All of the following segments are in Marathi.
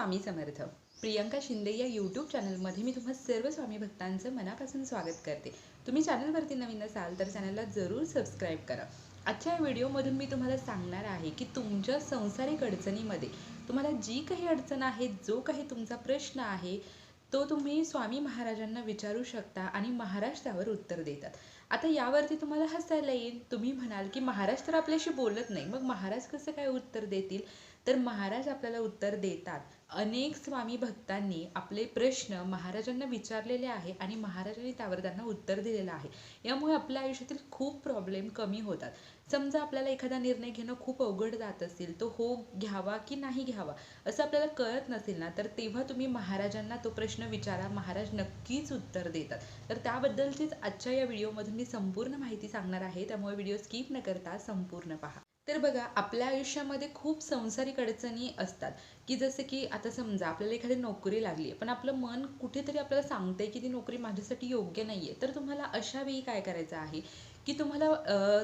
स्वामी समर्थ. प्रियंका शिंदे या यूट्यूब चॅनलमध्ये मी तुम्हा सर्व स्वामी भक्तांचं मनापासून स्वागत करते. तुम्ही चॅनलवरती नवीन असाल तर चॅनलला जरूर सबस्क्राईब करा. आजच्या या व्हिडिओमधून मी तुम्हाला सांगणार आहे की तुमच्या संसारिक अडचणीमध्ये तुम्हाला जी काही अडचण आहे जो काही तुमचा प्रश्न आहे तो तुम्ही स्वामी महाराजांना विचारू शकता आणि महाराज त्यावर उत्तर देतात. आता यावरती तुम्हाला हसायला येईल. तुम्ही म्हणाल की महाराज तर आपल्याशी बोलत नाही. मग महाराज कसं काय उत्तर देतील? तर महाराज आपल्याला उत्तर देतात. अनेक स्वामी भक्तांनी आपले प्रश्न महाराजांना विचारलेले आहे आणि महाराजांनी त्यावर त्यांना उत्तर दिलेलं आहे. यामुळे आपल्या आयुष्यातील खूप प्रॉब्लेम कमी होतात. समजा आपल्याला एखादा निर्णय घेणं खूप अवघड जात असेल तो हो घ्यावा की नाही घ्यावा असं आपल्याला कळत नसेल ना तर तेव्हा तुम्ही महाराजांना तो प्रश्न विचारा. महाराज नक्कीच उत्तर देतात. तर त्याबद्दलचीच आजच्या या व्हिडिओमधून मी संपूर्ण माहिती सांगणार आहे. त्यामुळे व्हिडिओ स्किप न करता संपूर्ण पहा. तर बघा आपल्या आयुष्यामध्ये खूप संसारिक अडचणी असतात. की जसं की आता समजा आपल्याला एखादी नोकरी लागली आहे पण आपलं मन कुठेतरी आपल्याला सांगतंय की ती नोकरी माझ्यासाठी योग्य नाही आहे तर तुम्हाला अशा वेळी काय करायचं आहे? की तुम्हाला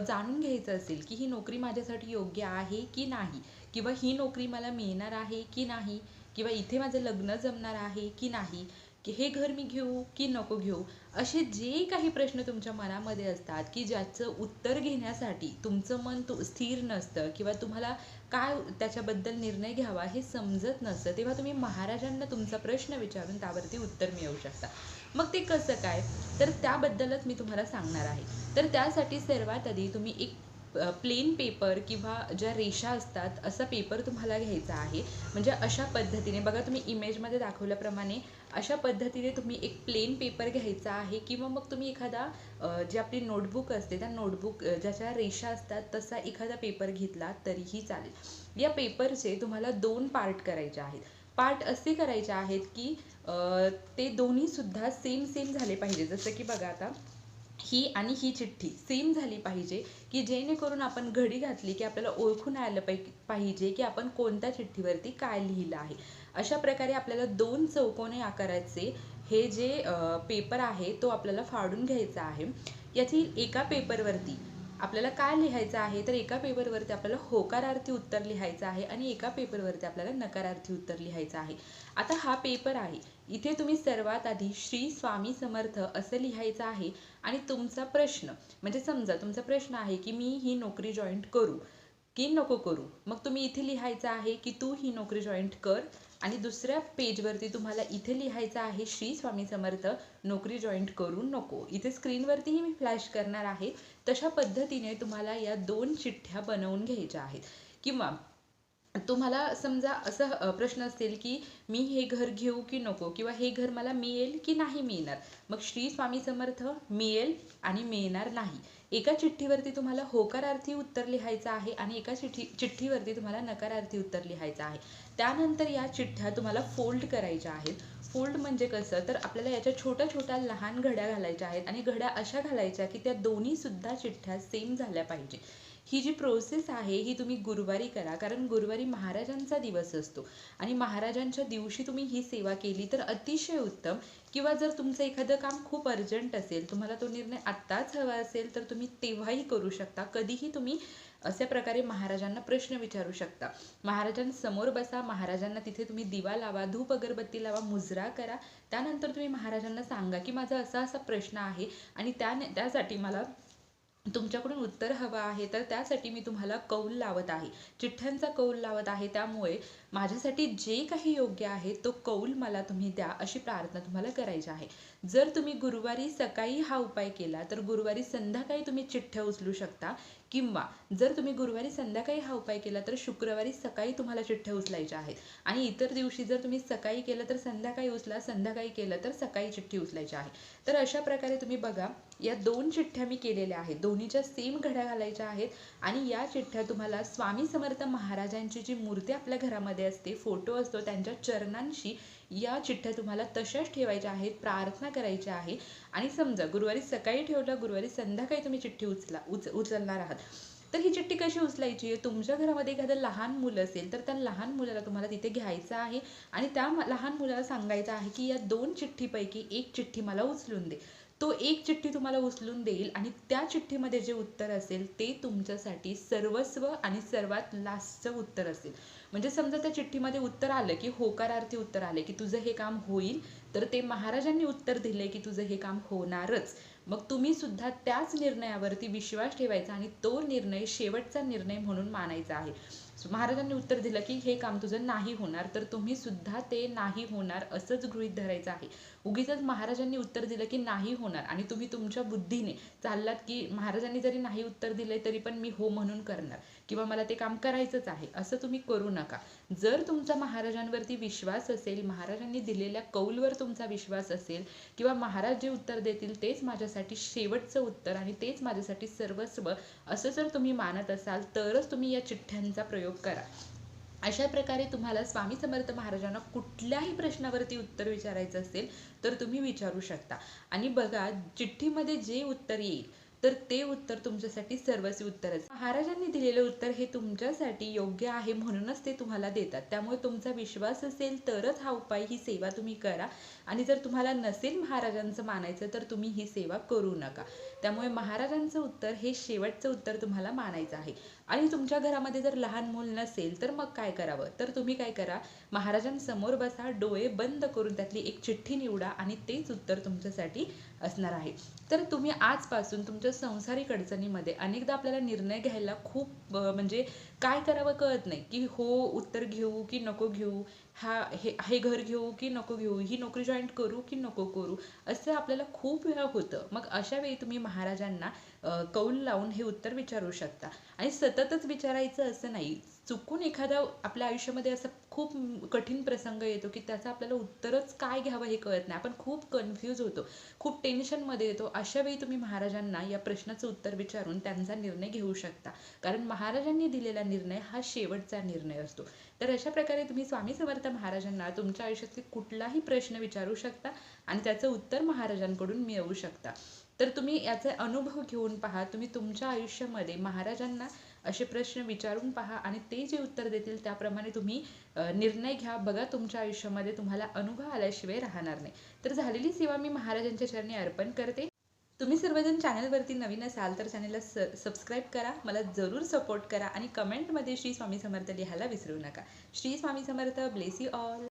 जाणून घ्यायचं असेल की ही नोकरी माझ्यासाठी योग्य आहे की नाही? किंवा ही नोकरी मला मिळणार आहे की नाही? किंवा इथे माझं लग्न जमणार आहे की नाही? की हे घर मी घेऊ की नको घेऊ असे जे काही प्रश्न तुमच्या मनामध्ये असतात की ज्याचं उत्तर घेण्यासाठी तुमचं मन तु स्थिर नसतं किंवा तुम्हाला काय त्याच्याबद्दल निर्णय घ्यावा हे समजत नसतं तेव्हा तुम्ही महाराजांना तुमचा प्रश्न विचारून त्यावरती उत्तर मिळवू शकता. मग ते कसं काय? तर त्याबद्दलच मी तुम्हाला सांगणार आहे. तर त्यासाठी सर्वात आधी तुम्ही एक प्लेन पेपर किंवा ज्या रेषा असतात असा पेपर तुम्हाला घ्यायचा आहे. म्हणजे अशा पद्धतीने बघा तुम्ही इमेजमध्ये दाखवल्याप्रमाणे अशा पद्धतीने तुम्ही एक प्लेन पेपर घ्यायचा आहे किंवा मग तुम्ही एखादा जे जी आपली नोटबुक असते त्या नोटबुक ज्याच्या रेषा असतात तसा एखादा पेपर घेतला तरीही चालेल. या पेपरचे तुम्हाला दोन पार्ट करायचे आहेत. पार्ट असे करायचे आहेत की ते दोन्हीसुद्धा सेम सेम झाले पाहिजे. जसं की बघा आता ही आणि ही चिठ्ठी सेम झाली पाहिजे की जेणेकरून आपण घडी घातली की आपल्याला ओळखून आलं पाहि पाहिजे की आपण कोणत्या चिठ्ठीवरती काय लिहिलं आहे. अशा प्रकारे आपल्याला दोन चौकोने आकाराचे हे जे पेपर आहे तो आपल्याला फाडून घ्यायचा आहे. यातील एका पेपरवरती आपल्याला काय लिहायचं आहे तर एका पेपरवरती आपल्याला होकारार्थी उत्तर लिहायचं आहे आणि एका पेपरवरती आपल्याला नकारार्थी उत्तर लिहायचं आहे. आता हा पेपर आहे. इथे तुम्ही सर्वात आधी श्री स्वामी समर्थ असं लिहायचं आहे आणि तुमचा प्रश्न म्हणजे समजा तुमचा प्रश्न आहे की मी ही नोकरी जॉईंट करू की नको करू? मग तुम्ही इथे लिहायचं आहे की तू ही नोकरी जॉईंट कर आणि दुसऱ्या पेजवरती तुम्हाला इथे लिहायचं आहे श्री स्वामी समर्थ नोकरी जॉईंट करू नको. इथे स्क्रीनवरतीही मी फ्लॅश करणार आहे. तशा पद्धतीने तुम्हाला या दोन चिठ्ठ्या बनवून घ्यायच्या आहेत. किंवा तुम्हाला समजा असं प्रश्न असेल की मी हे घर घेऊ की नको किंवा हे घर मला मिळेल की नाही मिळणार? मग श्री स्वामी समर्थ मिळेल आणि मिळणार नाही. एका चिठ्ठीवरती तुम्हाला होकारार्थी उत्तर लिहायचं आहे आणि एका चिठ्ठी चिठ्ठीवरती तुम्हाला नकारार्थी उत्तर लिहायचं आहे. त्यानंतर या चिठ्ठ्या तुम्हाला फोल्ड करायच्या आहेत. फोल्ड म्हणजे कसं? तर आपल्याला याच्या छोट्या छोट्या लहान घड्या घालायच्या आहेत आणि घड्या अशा घालायच्या की त्या दोन्ही सुद्धा चिठ्ठ्या सेम झाल्या पाहिजे. ही जी प्रोसेस आहे ही तुम्ही गुरुवारी करा. कारण गुरुवारी महाराजांचा दिवस असतो. आणि महाराजांच्या दिवशी तुम्ही ही सेवा केली तर अतिशय उत्तम. किंवा जर तुमचं एखादं काम खूप अर्जंट असेल तुम्हाला तो निर्णय आत्ताच हवा असेल तर तुम्ही तेव्हाही करू शकता. कधीही तुम्ही अशा प्रकारे महाराजांना प्रश्न विचारू शकता. महाराजांसमोर बसा महाराजांना तिथे तुम्ही दिवा लावा धूप अगरबत्ती लावा मुजरा करा. त्यानंतर तुम्ही महाराजांना सांगा की माझा असा असा प्रश्न आहे आणि त्या त्यासाठी मला तुमच्याकडून उत्तर हवं आहे तर त्यासाठी मी तुम्हाला कौल लावत आहे. चिठ्ठ्यांचा कौल लावत आहे त्यामुळे माझ्यासाठी जे काही योग्य आहे तो कौल मला तुम्ही द्या अशी प्रार्थना तुम्हाला करायची आहे. जर तुम्ही गुरुवारी सकाळी हा उपाय केला तर गुरुवारी संध्याकाळी तुम्ही चिठ्ठ्या उचलू शकता. किंवा जर तुम्ही गुरुवारी संध्याकाळी हा उपाय केला तर शुक्रवारी सकाळी तुम्हाला चिठ्ठ्या उचलायच्या आहेत. आणि इतर दिवशी जर तुम्ही सकाळी केलं तर संध्याकाळी उचला संध्याकाळी केलं तर सकाळी चिठ्ठी उचलायची आहे तर अशा प्रकारे तुम्ही बघा या दोन चिठ्ठ्या मी केलेल्या आहेत. दोन्हीच्या सेम घड्या घालायच्या आहेत. आणि या चिठ्ठ्या तुम्हाला स्वामी समर्थ महाराजांची जी मूर्ती आपल्या घरामध्ये असते फोटो असतो त्यांच्या चरणांशी या चिठ्ठ्या तुम्हाला तशाच ठेवायच्या आहेत प्रार्थना करायची आहे आणि समजा गुरुवारी सकाळी ठेवलं गुरुवारी संध्याकाळी तुम्ही चिठ्ठी उचला उच उचलणार आहात. तर ही चिठ्ठी कशी उचलायची? आहे तुमच्या घरामध्ये एखादं लहान मुलं असेल तर त्या लहान मुलाला तुम्हाला तिथे घ्यायचं आहे आणि त्या लहान मुलाला सांगायचं आहे की या दोन चिठ्ठीपैकी एक चिठ्ठी मला उचलून दे. तो एक चिठ्ठी तुम्हाला उचलून देईल आणि त्या चिठ्ठीमध्ये जे उत्तर असेल ते तुमच्यासाठी सर्वस्व आणि सर्वात लास्टचं उत्तर असेल. म्हणजे समजा त्या चिठ्ठीमध्ये उत्तर आलं की होकारार्थी उत्तर आले की तुझं हे काम होईल तर ते महाराजांनी उत्तर दिले की तुझं हे काम होणारच. मग तुम्ही सुद्धा त्याच निर्णयावरती विश्वास ठेवायचा आणि तो निर्णय शेवटचा निर्णय म्हणून मानायचा आहे. महाराजांनी उत्तर दिलं की हे काम तुझं नाही होणार तर तुम्ही सुद्धा ते नाही होणार असंच गृहीत धरायचं आहे. उगीच महाराजांनी उत्तर दिलं की नाही होणार आणि तुम्ही तुमच्या बुद्धीने चाललात की महाराजांनी जरी नाही उत्तर दिले तरी पण मी हो म्हणून करणार किंवा मला ते काम करायचंच आहे असं तुम्ही करू नका. जर तुमचा महाराजांवरती विश्वास असेल महाराजांनी दिलेल्या कौलवर तुमचा विश्वास असेल किंवा महाराज जे उत्तर देतील तेच माझ्यासाठी शेवटचं उत्तर आणि तेच माझ्यासाठी सर्वस्व असं जर तुम्ही मानत असाल तरच तुम्ही या चिठ्ठ्यांचा प्रयोग करा. अशा प्रकारे तुम्हाला स्वामी समर्थ महाराजांना कुठल्याही प्रश्नावरती उत्तर विचारायचं असेल तर तुम्ही विचारू शकता. आणि बघा चिठ्ठीमध्ये जे उत्तर येईल तर ते उत्तर तुमच्यासाठी सर्वस्वी उत्तर असेल महाराजांनी दिलेलं उत्तर हे तुमच्यासाठी योग्य आहे म्हणूनच ते तुम्हाला देतात. त्यामुळे तुमचा विश्वास असेल तरच हा उपाय ही सेवा तुम्ही करा. आणि जर तुम्हाला नसेल महाराजांचं मानायचं तर तुम्ही ही सेवा करू नका. त्यामुळे महाराजांचं उत्तर हे शेवटचं उत्तर तुम्हाला मानायचं आहे. आणि तुमच्या घरामध्ये जर लहान मूल नसेल तर मग काय करावं? तर तुम्ही काय करा महाराजांसमोर बसा डोळे बंद करून त्यातली एक चिठ्ठी निवडा आणि तेच उत्तर तुमच्यासाठी असणार आहे. तर तुम्ही आजपासून तुमच्या संसारिक अडचणीमध्ये अनेकदा आपल्याला निर्णय घ्यायला खूप म्हणजे काय करावं कळत नाही की हो उत्तर घेऊ की नको घेऊ हा हे हे घर घेऊ की नको घेऊ ही नोकरी जॉईन करू की नको करू असं आपल्याला खूप वेळा होतं. मग अशा वेळी तुम्ही महाराजांना कौल लावून हे उत्तर विचारू शकता. आणि सततच विचारायचं असं नाही. चुकून एखादा आपल्या आयुष्यामध्ये असं खूप कठीण प्रसंग येतो की त्याचं आपल्याला उत्तरच काय घ्यावं हे कळत नाही. आपण खूप कन्फ्यूज होतो खूप टेन्शनमध्ये येतो. अशा वेळी तुम्ही महाराजांना या प्रश्नाचं उत्तर विचारून त्यांचा निर्णय घेऊ शकता. कारण महाराजांनी दिलेला निर्णय हा शेवटचा निर्णय असतो. तर अशा प्रकारे तुम्ही स्वामी समर्थ महाराजांना तुमच्या आयुष्यातील कुठलाही प्रश्न विचारू शकता आणि त्याचं उत्तर महाराजांकडून मिळवू शकता. तर तुम्ही याचे अनुभव घेऊन पहा. तुम्ही तुमच्या आयुष्यामध्ये महाराजांना असे प्रश्न विचारून पहा आणि ते जे उत्तर देतील त्याप्रमाणे तुम्ही निर्णय घ्या. बघा तुमच्या आयुष्यामध्ये तुम्हाला अनुभव आल्याशिवाय राहणार नाही. तर झालेली सेवा मी महाराजांच्या चरणी अर्पण करते. तुम्ही सर्वजण चॅनलवरती नवीन असाल तर चॅनलला स सबस्क्राईब करा. मला जरूर सपोर्ट करा आणि कमेंटमध्ये श्री स्वामी समर्थ लिहायला विसरू नका. Shri Swami Samarth bless you all.